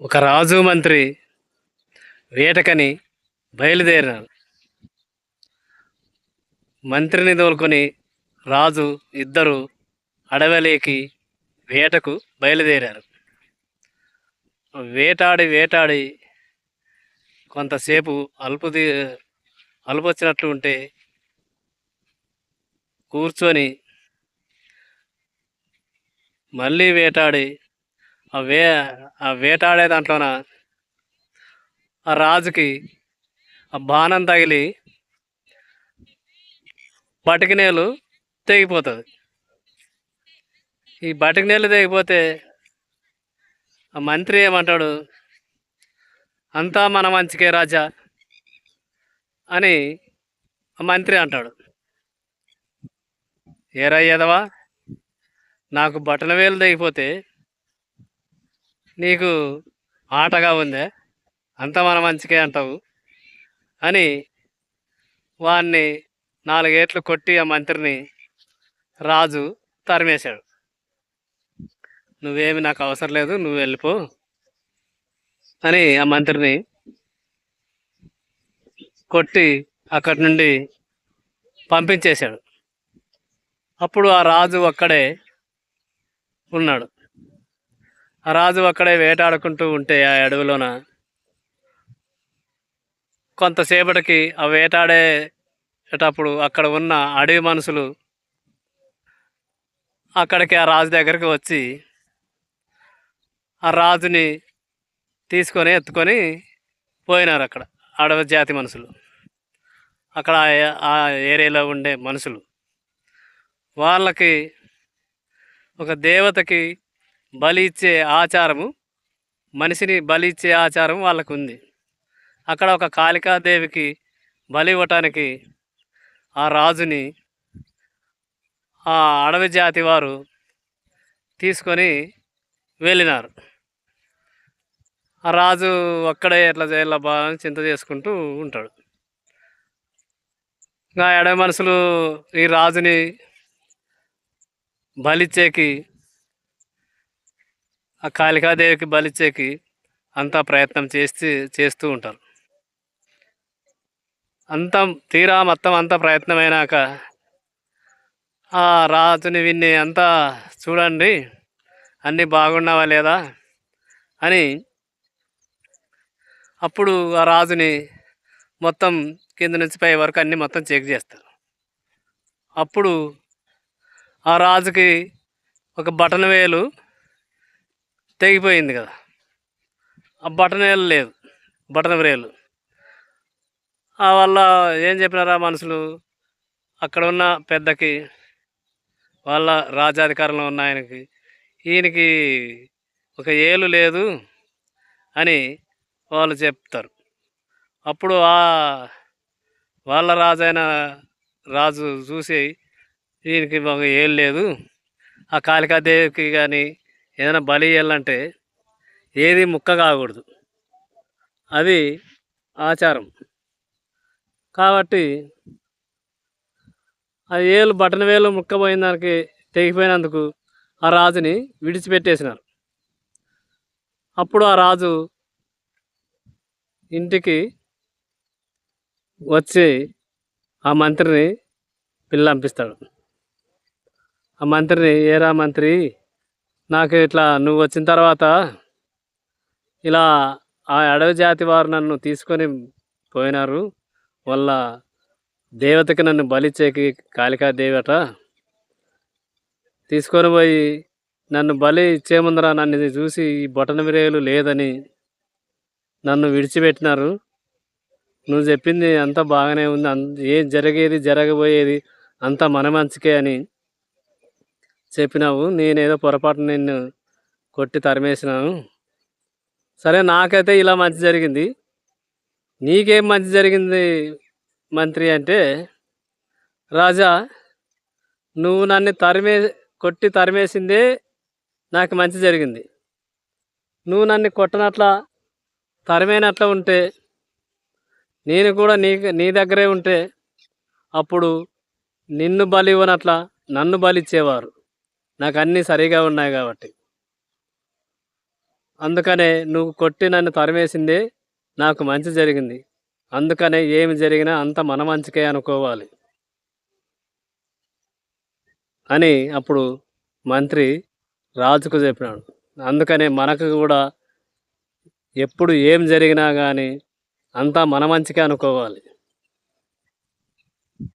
ఒక రాజు మంత్రి వేటకని బయలుదేరినారు మంత్రిని తోలుకొని రాజు ఇద్దరు అడవిలోకి వేటకు బయలుదేరారు. వేటాడి వేటాడి కొంతసేపు అల్పుది అలుపొచ్చినట్లు ఉంటే కూర్చొని మళ్ళీ వేటాడి ఆ వే ఆ వేటాడే దాంట్లోన ఆ రాజుకి ఆ బాణం తగిలి బటికినేలు తెగిపోతుంది. ఈ బటికినేలు తెగిపోతే ఆ మంత్రి ఏమంటాడు? అంతా మన మంచికే రాజా అని ఆ మంత్రి అంటాడు. ఏరా ఎదవా నాకు బట్టల వేలు తెగిపోతే నీకు ఆటగా ఉందే? అంత మన మంచికే అంటావు. అని వాణ్ణి నాలుగేట్లు కొట్టి ఆ మంత్రిని రాజు తరిమేశాడు. నువ్వేమి నాకు అవసరం లేదు నువ్వు వెళ్ళిపో అని ఆ మంత్రిని కొట్టి అక్కడి నుండి పంపించేశాడు. అప్పుడు ఆ రాజు అక్కడే ఉన్నాడు. ఆ రాజు అక్కడే వేటాడుకుంటూ ఉంటే ఆ అడవిలోన కొంతసేపటికి ఆ వేటాడేటప్పుడు అక్కడ ఉన్న అడవి మనుషులు అక్కడికి ఆ రాజు దగ్గరికి వచ్చి ఆ రాజుని తీసుకొని ఎత్తుకొని పోయినారు అక్కడ అడవి జాతి మనుషులు. అక్కడ ఆ- ఏరియాలో ఉండే మనుషులు. వాళ్ళకి ఒక దేవతకి బలి ఇచ్చే ఆచారము మనిషిని బలి ఇచ్చే ఆచారం వాళ్ళకు ఉంది అక్కడ ఒక కాళికాదేవికి బలి ఇవ్వటానికి ఆ రాజుని ఆ అడవి జాతి వారు తీసుకొని వెళ్ళినారు. ఆ రాజు అక్కడే ఎట్లా చేయాల బాగా అని చింత చేసుకుంటూ ఉంటాడు. ఇంకా అడవి మనుషులు ఈ రాజుని బలిచ్చేకి ఆ కాళికాదేవికి బలిచ్చేకి అంతా ప్రయత్నం చేసి చేస్తూ ఉంటారు. అంతా తీరా మొత్తం అంతా ప్రయత్నమైనాక ఆ రాజుని విన్ని అంతా చూడండి అన్నీ బాగున్నావా లేదా అని అప్పుడు ఆ రాజుని మొత్తం కింద నుంచి పై వరకు అన్నీ మొత్తం చెక్ చేస్తారు. అప్పుడు ఆ రాజుకి ఒక బటన్ వేలు తెగిపోయింది కదా. ఆ బటన్ వేలు లేదు. బటన్ వ్రేలు ఆ వల్ల ఏం చెప్పినారా మనుషులు? అక్కడ ఉన్న పెద్దకి వాళ్ళ రాజాధికారంలో ఉన్న ఆయనకి ఈయనకి ఒక ఏలు లేదు అని వాళ్ళు చెప్తారు. అప్పుడు ఆ వాళ్ళ రాజైన రాజు చూసి ఈయనకి ఒక ఏలు లేదు. ఆ కాళికాదేవికి కానీ ఏదైనా బలి వేయాలంటే ఏది ముక్క కాకూడదు. అది ఆచారం. కాబట్టి ఆ ఏలు బటన్ వేలు ముక్కపోయిన దానికి తెగిపోయినందుకు ఆ రాజుని విడిచిపెట్టేసినారు. అప్పుడు ఆ రాజు ఇంటికి వచ్చి ఆ మంత్రిని పిల్లంపిస్తాడు. ఆ మంత్రిని ఏరా మంత్రి నాకు ఇట్లా నువ్వు వచ్చిన తర్వాత ఇలా ఆ అడవి జాతి వారు నన్ను తీసుకొని పోయినారు. వాళ్ళ దేవతకి నన్ను బలిచ్చేకి కాళికా దేవట తీసుకొని పోయి నన్ను బలి ఇచ్చేముందరా నన్ను ఇది చూసి ఈ బొటన మిరేలు లేదని నన్ను విడిచిపెట్టినారు. నువ్వు చెప్పింది అంతా బాగానే ఉంది. అంత ఏం జరిగేది జరగబోయేది అంతా మన మంచికే అని చెప్పినావు నేనేదో పొరపాటు నిన్ను కొట్టి తరిమేసినాను. సరే నాకైతే ఇలా మంచి జరిగింది. నీకేం మంచి జరిగింది మంత్రి అంటే రాజా నువ్వు నన్ను తరిమే కొట్టి తరిమేసిందే నాకు మంచి జరిగింది. నువ్వు నన్ను కొట్టనట్ల తరిమేనట్ల ఉంటే నేను కూడా నీ నీ దగ్గరే ఉంటే అప్పుడు నిన్ను బలి ఇవ్వనట్ల నన్ను బలిచ్చేవారు నాకు అన్నీ సరిగా ఉన్నాయి కాబట్టి. అందుకనే నువ్వు కొట్టి నన్ను తరిమేసిందే నాకు మంచి జరిగింది. అందుకనే ఏమి జరిగినా అంత మన మంచికే అనుకోవాలి. అని అప్పుడు మంత్రి రాజుకు చెప్పినాడు. అందుకనే మనకు కూడా ఎప్పుడు ఏం జరిగినా కానీ అంతా మన మంచికే అనుకోవాలి.